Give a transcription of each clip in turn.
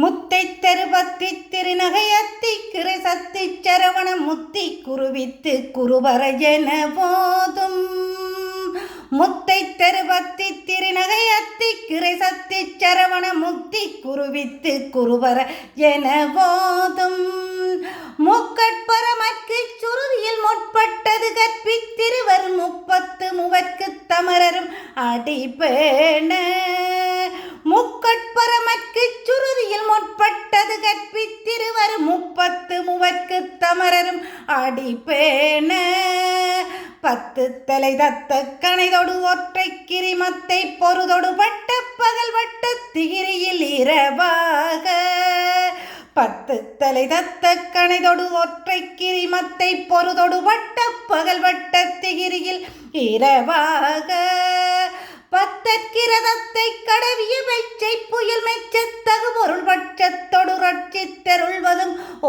முத்தை தருபத்தி திருநகையத்தி கிரை சத்தி சரவண முத்தி குருவித்து குருவர என போதும். முத்தை தருபத்தி திருநகையத்தி கிரை சத்தி சரவண முத்தி குருவித்து குருவர என போதும் மூக்கட்பரமற்கு சுருதியில் முற்பட்டது கற்பித்திருவர் முப்பத்து முவர்க்கு தமரரும் அடிபேண. முக்கட்பரம் சுருதியில் முற்பட்டது கற்பித்திருவர் முப்பத்து பத்து தமரரும் அடிப்பேன. பத்து தலை தத்த கணைதொடு ஒற்றை கிரிமத்தை பொறுதொடு பட்ட பகல் வட்ட திகிரியில் இரவாக. பத்து தலை தத்த கணைதொடு ஒற்றை கிரிமத்தை பொறுதொடு வட்ட பகல் வட்ட திகிரியில் இரவாக. பத்தற்கிரதத்தை கடவிய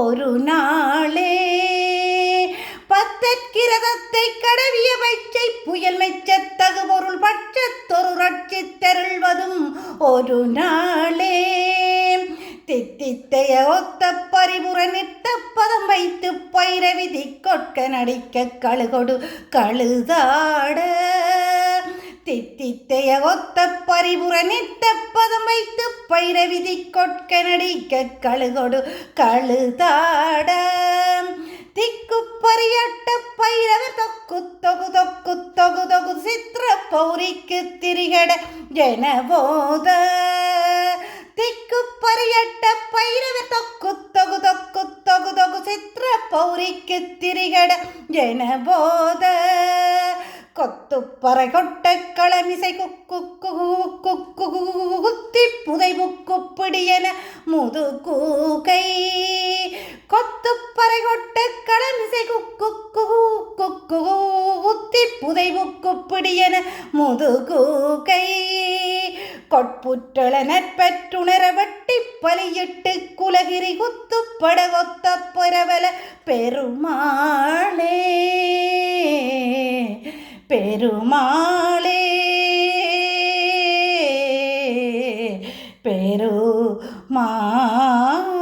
ஒரு நாளே. பத்தற்கிரதத்தை கடவிய வைச்சை புயல் மெச்சத்தகு பொருள் பட்சத்தொரு ரட்சி ரட்சித்தருள்வதும் ஒரு நாளே. தித்தித்தைய ஒத்த பரிபுற நித்த பதம் வைத்து பைரவிதி கொட்க நடிக்க கழுகொடு கழுதாட. தித்தித்தைய ஒத்த பரிபுற பதம் வைத்து பைரவிதி கொட்க நடிக்க கழுகொடு கழுதாட. திக்கு பரியட்ட பைரவ தொக்கு தொகு தொக்கு தொகு தொகு சித்திர பௌரிக்கு திரிகட ஜனபோத திக்கு பரியட்ட பைரவ தொக்கு தொகு தொக்கு தொகு தொகு சித்திர பௌரிக்கு திரிகட ஜனபோத கொத்து பறை களமிசை குக்கு குக்கு குத்தி புதை புக்கு பிடியன முது கூகை. கொத்து பறை கொட்ட களமிசை குக்கு குக்கு குத்தி புதை புக்கு பிடியன முது கூகை. கொட்புற்றள நற்பற்றுணர வட்டி பலியிட்டு குலகிரி குத்து படகொத்த பரவல பெருமாளே. பெருமாளே பெருமாளே.